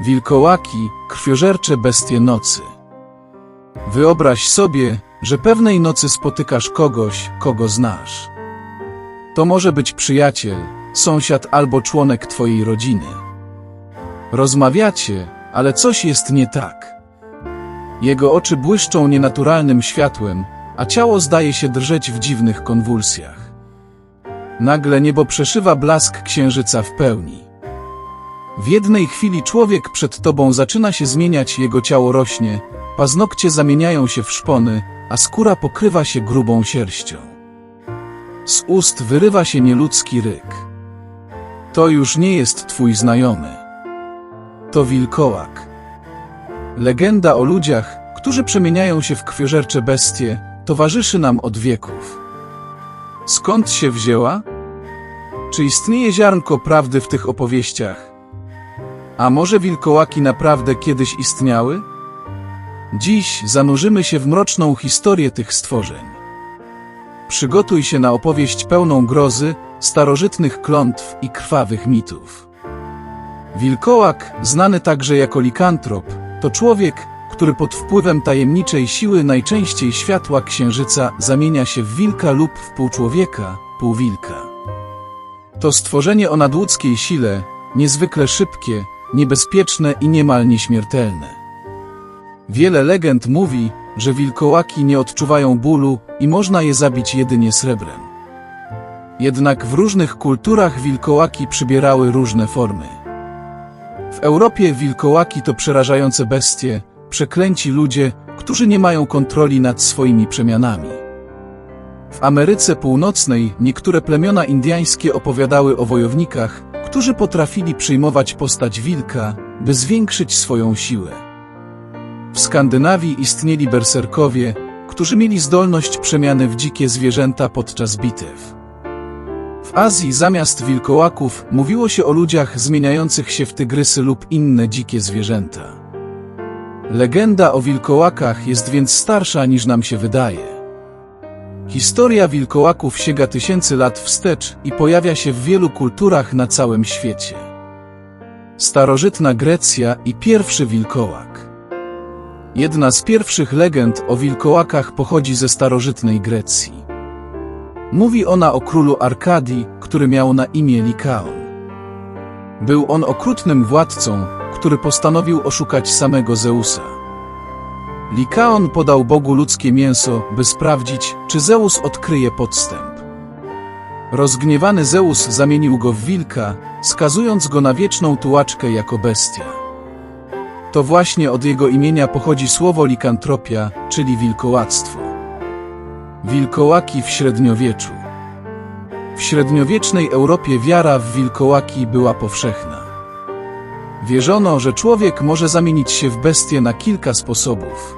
Wilkołaki, krwiożercze bestie nocy. Wyobraź sobie, że pewnej nocy spotykasz kogoś, kogo znasz. To może być przyjaciel, sąsiad albo członek twojej rodziny. Rozmawiacie, ale coś jest nie tak. Jego oczy błyszczą nienaturalnym światłem, a ciało zdaje się drżeć w dziwnych konwulsjach. Nagle niebo przeszywa blask księżyca w pełni. W jednej chwili człowiek przed tobą zaczyna się zmieniać, jego ciało rośnie, paznokcie zamieniają się w szpony, a skóra pokrywa się grubą sierścią. Z ust wyrywa się nieludzki ryk. To już nie jest twój znajomy. To wilkołak. Legenda o ludziach, którzy przemieniają się w krwiożercze bestie, towarzyszy nam od wieków. Skąd się wzięła? Czy istnieje ziarnko prawdy w tych opowieściach? A może wilkołaki naprawdę kiedyś istniały? Dziś zanurzymy się w mroczną historię tych stworzeń. Przygotuj się na opowieść pełną grozy, starożytnych klątw i krwawych mitów. Wilkołak, znany także jako likantrop, to człowiek, który pod wpływem tajemniczej siły najczęściej światła księżyca zamienia się w wilka lub w półczłowieka, półwilka. To stworzenie o nadludzkiej sile, niezwykle szybkie, niebezpieczne i niemal nieśmiertelne. Wiele legend mówi, że wilkołaki nie odczuwają bólu i można je zabić jedynie srebrem. Jednak w różnych kulturach wilkołaki przybierały różne formy. W Europie wilkołaki to przerażające bestie, przeklęci ludzie, którzy nie mają kontroli nad swoimi przemianami. W Ameryce Północnej niektóre plemiona indyjskie opowiadały o wojownikach, którzy potrafili przyjmować postać wilka, by zwiększyć swoją siłę. W Skandynawii istnieli berserkowie, którzy mieli zdolność przemiany w dzikie zwierzęta podczas bitew. W Azji zamiast wilkołaków mówiło się o ludziach zmieniających się w tygrysy lub inne dzikie zwierzęta. Legenda o wilkołakach jest więc starsza niż nam się wydaje. Historia wilkołaków sięga tysięcy lat wstecz i pojawia się w wielu kulturach na całym świecie. Starożytna Grecja i pierwszy wilkołak. Jedna z pierwszych legend o wilkołakach pochodzi ze starożytnej Grecji. Mówi ona o królu Arkadii, który miał na imię Likaon. Był on okrutnym władcą, który postanowił oszukać samego Zeusa. Likaon podał Bogu ludzkie mięso, by sprawdzić, czy Zeus odkryje podstęp. Rozgniewany Zeus zamienił go w wilka, skazując go na wieczną tułaczkę jako bestia. To właśnie od jego imienia pochodzi słowo likantropia, czyli wilkołactwo. Wilkołaki w średniowieczu. W średniowiecznej Europie wiara w wilkołaki była powszechna. Wierzono, że człowiek może zamienić się w bestię na kilka sposobów.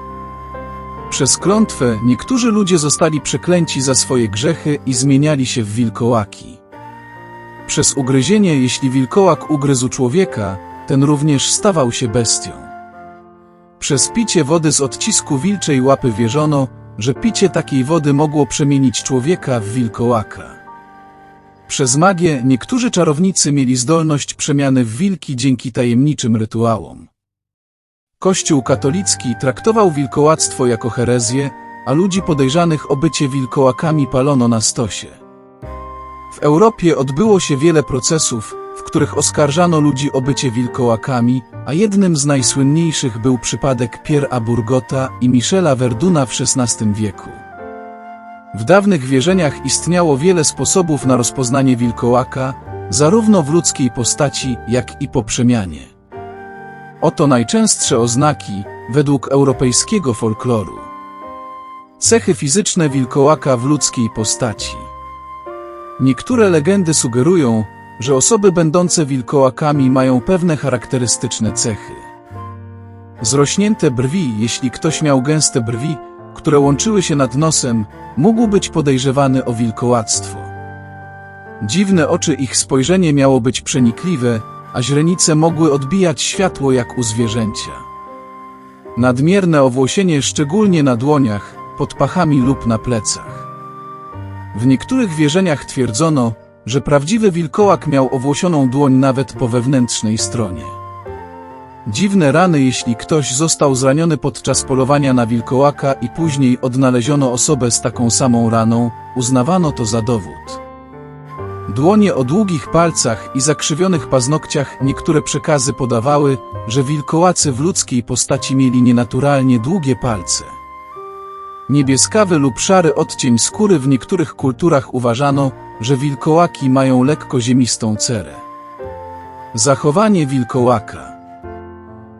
Przez klątwę niektórzy ludzie zostali przeklęci za swoje grzechy i zmieniali się w wilkołaki. Przez ugryzienie, jeśli wilkołak ugryzł człowieka, ten również stawał się bestią. Przez picie wody z odcisku wilczej łapy wierzono, że picie takiej wody mogło przemienić człowieka w wilkołaka. Przez magię niektórzy czarownicy mieli zdolność przemiany w wilki dzięki tajemniczym rytuałom. Kościół katolicki traktował wilkołactwo jako herezję, a ludzi podejrzanych o bycie wilkołakami palono na stosie. W Europie odbyło się wiele procesów, w których oskarżano ludzi o bycie wilkołakami, a jednym z najsłynniejszych był przypadek Pierre Burgota i Michela Verduna w XVI wieku. W dawnych wierzeniach istniało wiele sposobów na rozpoznanie wilkołaka, zarówno w ludzkiej postaci, jak i po przemianie. Oto najczęstsze oznaki według europejskiego folkloru. Cechy fizyczne wilkołaka w ludzkiej postaci. Niektóre legendy sugerują, że osoby będące wilkołakami mają pewne charakterystyczne cechy. Zrośnięte brwi, jeśli ktoś miał gęste brwi, które łączyły się nad nosem, mógł być podejrzewany o wilkołactwo. Dziwne oczy ich spojrzenie miało być przenikliwe, a źrenice mogły odbijać światło jak u zwierzęcia. Nadmierne owłosienie szczególnie na dłoniach, pod pachami lub na plecach. W niektórych wierzeniach twierdzono, że prawdziwy wilkołak miał owłosioną dłoń nawet po wewnętrznej stronie. Dziwne rany, jeśli ktoś został zraniony podczas polowania na wilkołaka i później odnaleziono osobę z taką samą raną, uznawano to za dowód. Dłonie o długich palcach i zakrzywionych paznokciach niektóre przekazy podawały, że wilkołacy w ludzkiej postaci mieli nienaturalnie długie palce. Niebieskawy lub szary odcień skóry w niektórych kulturach uważano, że wilkołaki mają lekko ziemistą cerę. Zachowanie wilkołaka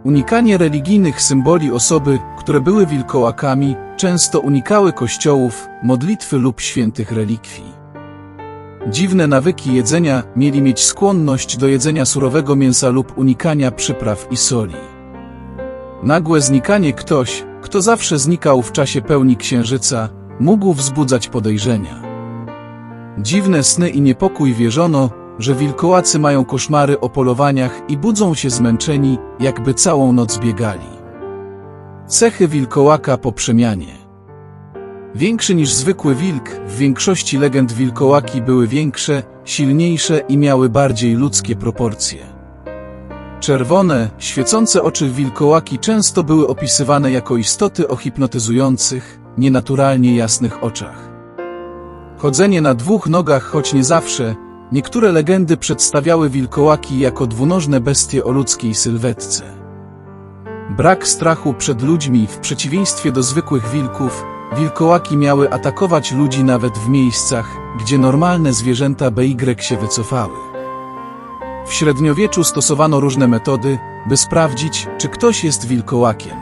Unikanie religijnych symboli osoby, które były wilkołakami, często unikały kościołów, modlitwy lub świętych relikwii. Dziwne nawyki jedzenia mieli mieć skłonność do jedzenia surowego mięsa lub unikania przypraw i soli. Nagłe znikanie ktoś, kto zawsze znikał w czasie pełni księżyca, mógł wzbudzać podejrzenia. Dziwne sny i niepokój wierzono, że wilkołacy mają koszmary o polowaniach i budzą się zmęczeni, jakby całą noc biegali. Cechy wilkołaka po przemianie Większy niż zwykły wilk, w większości legend wilkołaki były większe, silniejsze i miały bardziej ludzkie proporcje. Czerwone, świecące oczy wilkołaki często były opisywane jako istoty o hipnotyzujących, nienaturalnie jasnych oczach. Chodzenie na dwóch nogach, choć nie zawsze, niektóre legendy przedstawiały wilkołaki jako dwunożne bestie o ludzkiej sylwetce. Brak strachu przed ludźmi w przeciwieństwie do zwykłych wilków, wilkołaki miały atakować ludzi nawet w miejscach, gdzie normalne zwierzęta BY się wycofały. W średniowieczu stosowano różne metody, by sprawdzić, czy ktoś jest wilkołakiem.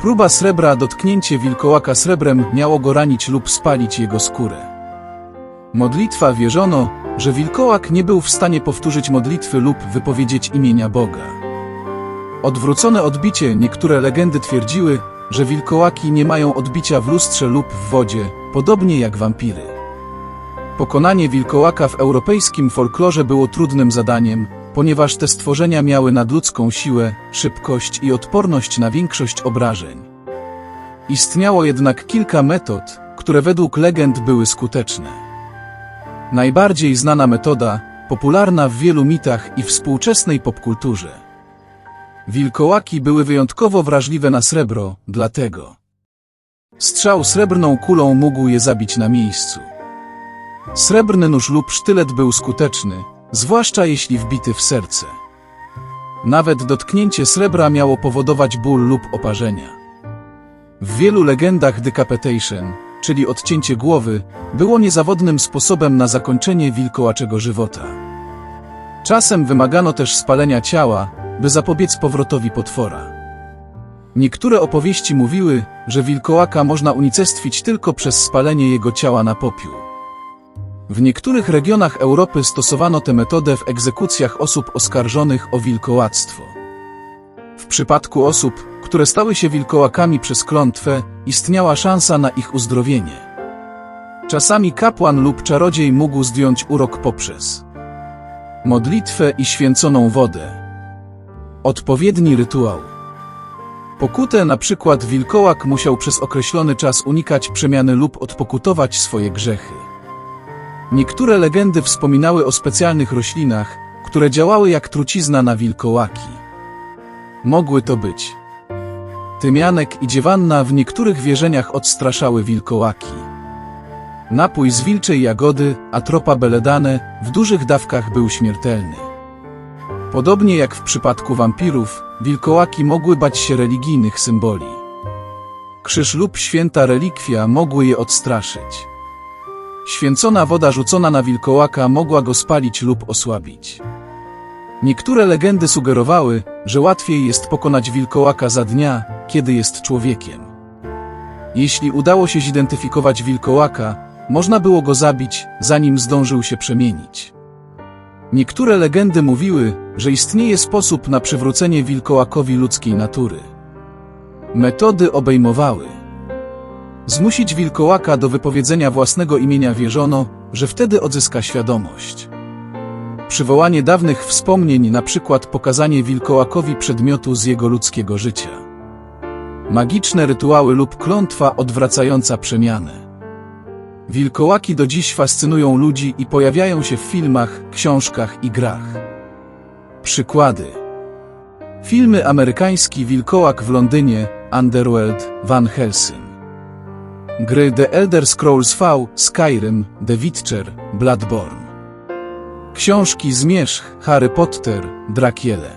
Próba srebra dotknięcie wilkołaka srebrem miało go ranić lub spalić jego skórę. Modlitwa wierzono, że wilkołak nie był w stanie powtórzyć modlitwy lub wypowiedzieć imienia Boga. Odwrócone odbicie niektóre legendy twierdziły, że wilkołaki nie mają odbicia w lustrze lub w wodzie, podobnie jak wampiry. Pokonanie wilkołaka w europejskim folklorze było trudnym zadaniem, ponieważ te stworzenia miały nadludzką siłę, szybkość i odporność na większość obrażeń. Istniało jednak kilka metod, które według legend były skuteczne. Najbardziej znana metoda, popularna w wielu mitach i współczesnej popkulturze. Wilkołaki były wyjątkowo wrażliwe na srebro, dlatego strzał srebrną kulą mógł je zabić na miejscu. Srebrny nóż lub sztylet był skuteczny, zwłaszcza jeśli wbity w serce. Nawet dotknięcie srebra miało powodować ból lub oparzenia. W wielu legendach decapitation, czyli odcięcie głowy, było niezawodnym sposobem na zakończenie wilkołaczego żywota. Czasem wymagano też spalenia ciała, by zapobiec powrotowi potwora. Niektóre opowieści mówiły, że wilkołaka można unicestwić tylko przez spalenie jego ciała na popiół. W niektórych regionach Europy stosowano tę metodę w egzekucjach osób oskarżonych o wilkołactwo. W przypadku osób, które stały się wilkołakami przez klątwę, istniała szansa na ich uzdrowienie. Czasami kapłan lub czarodziej mógł zdjąć urok poprzez modlitwę i święconą wodę. Odpowiedni rytuał. Pokutę na przykład wilkołak musiał przez określony czas unikać przemiany lub odpokutować swoje grzechy. Niektóre legendy wspominały o specjalnych roślinach, które działały jak trucizna na wilkołaki. Mogły to być tymianek i dziewanna w niektórych wierzeniach odstraszały wilkołaki. Napój z wilczej jagody, atropa beledane, w dużych dawkach był śmiertelny. Podobnie jak w przypadku wampirów, wilkołaki mogły bać się religijnych symboli. Krzyż lub święta relikwia mogły je odstraszyć. Święcona woda rzucona na wilkołaka mogła go spalić lub osłabić. Niektóre legendy sugerowały, że łatwiej jest pokonać wilkołaka za dnia, kiedy jest człowiekiem. Jeśli udało się zidentyfikować wilkołaka, można było go zabić, zanim zdążył się przemienić. Niektóre legendy mówiły, że istnieje sposób na przywrócenie wilkołakowi ludzkiej natury. Metody obejmowały Zmusić wilkołaka do wypowiedzenia własnego imienia wierzono, że wtedy odzyska świadomość. Przywołanie dawnych wspomnień, na przykład pokazanie wilkołakowi przedmiotu z jego ludzkiego życia. Magiczne rytuały lub klątwa odwracająca przemianę. Wilkołaki do dziś fascynują ludzi i pojawiają się w filmach, książkach i grach. Przykłady. Filmy amerykański Wilkołak w Londynie, Underworld, Van Helsing. Gry The Elder Scrolls V, Skyrim, The Witcher, Bloodborne. Książki Zmierzch, Harry Potter, Drakiele.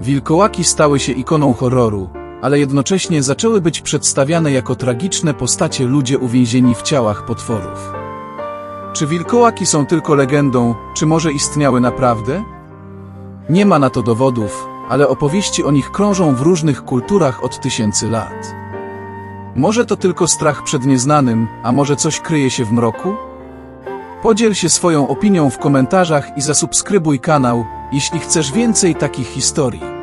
Wilkołaki stały się ikoną horroru, ale jednocześnie zaczęły być przedstawiane jako tragiczne postacie ludzie uwięzieni w ciałach potworów. Czy wilkołaki są tylko legendą, czy może istniały naprawdę? Nie ma na to dowodów, ale opowieści o nich krążą w różnych kulturach od tysięcy lat. Może to tylko strach przed nieznanym, a może coś kryje się w mroku? Podziel się swoją opinią w komentarzach i zasubskrybuj kanał, jeśli chcesz więcej takich historii.